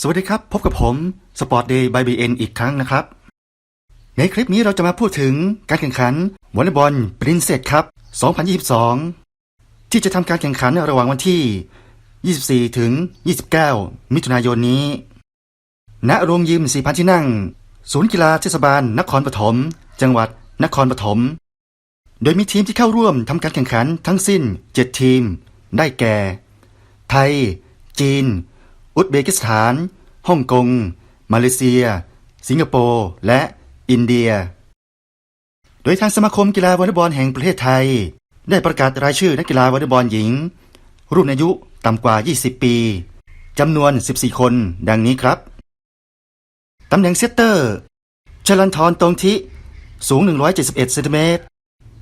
สวัสดีครับ พบกับผมสปอร์ตเดย์บายบีเอ็นอีกครั้งนะครับ ในคลิปนี้เราจะมาพูดถึงการแข่งขันวอลเลย์บอลปรินเซสครับ 2022 ที่จะทำการแข่งขันระหว่างวันที่ 24 ถึง 29 มิถุนายนนี้ ณ โรงยิม 4,000 ที่นั่ง ศูนย์กีฬาเทศบาล นครปฐม จังหวัดนครปฐม โดยมีทีมที่เข้าร่วมทำการแข่งขันทั้งสิ้น 7 ทีม ได้แก่ ไทย จีน อุซเบกิสถาน ฮ่องกง มาเลเซีย สิงคโปร์ และอินเดีย โดยทางสมาคมกีฬาวอลเลย์บอลแห่งประเทศไทย ได้ประกาศรายชื่อนักกีฬาวอลเลย์บอลหญิง รุ่นอายุต่ำกว่า 20 ปีจำนวน 14 คนดังนี้ครับ ตำแหน่งเซตเตอร์ ชลันทรตรงทิ สูง 171เซนติเมตร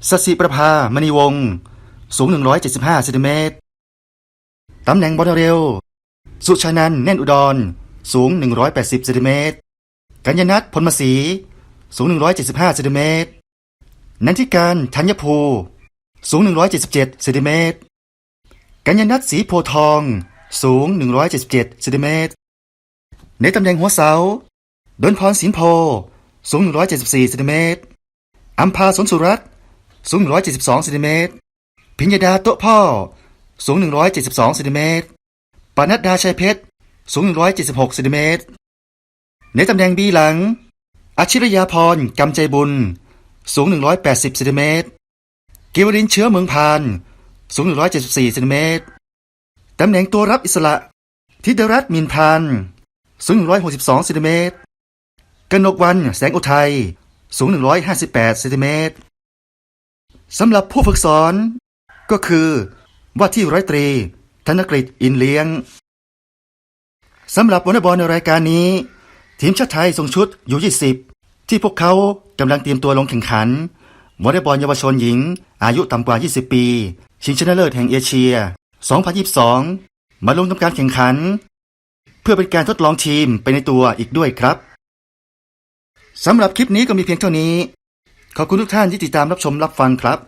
สศิประภามณีวงศ์สูง 175เซนติเมตรตำแหน่งบอลเร็ว สุชานันแน่นอุดร สูง 180เซนติเมตร กัญญนัทพลมาศรีสูง 175เซนติเมตร นันทิการธัญภู สูง 177เซนติเมตร กัญญนัทศรีโพทอง สูง 177เซนติเมตร ในตำแหน่งหัวเสา ดนพรสินโพ สูง 174เซนติเมตร อัมพาสนสุรัตน์สูง 172เซนติเมตร พิญญาดาโต๊ะพ่อ สูง 172เซนติเมตร ปานัดดาชัยเพชร สูง 176เซนติเมตร ในตำแหน่งบีหลัง อาชิรยาพรกำใจบุญ สูง 180เซนติเมตรเกวรินเชื้อเมืองพาน สูง 174เซนติเมตร ตำแหน่งตัวรับอิสระ ธิดรัตน์มินพาน สูง 162เซนติเมตร กนกวันแสงอุทัย สูง 158เซนติเมตรสำหรับผู้ฝึกสอน ก็คือว่าที่ร้อยตรี ธนกฤษอินเลี้ยงสำหรับวอลเลย์บอลในรายการนี้ ทีมชาติไทยส่งชุดอยู่20 ที่พวกเขากำลังเตรียมตัวลงแข่งขันวอลเลย์บอลเยาวชนหญิง อายุต่ำกว่า 20 ปี ชิงชนะเลิศแห่งเอเชีย 2022 มาลงทำการแข่งขัน เพื่อเป็นการทดลองทีมไปในตัวอีกด้วยครับสำหรับคลิปนี้ก็มีเพียงเท่านี้ ขอบคุณทุกท่านที่ติดตามรับชมรับฟังครับ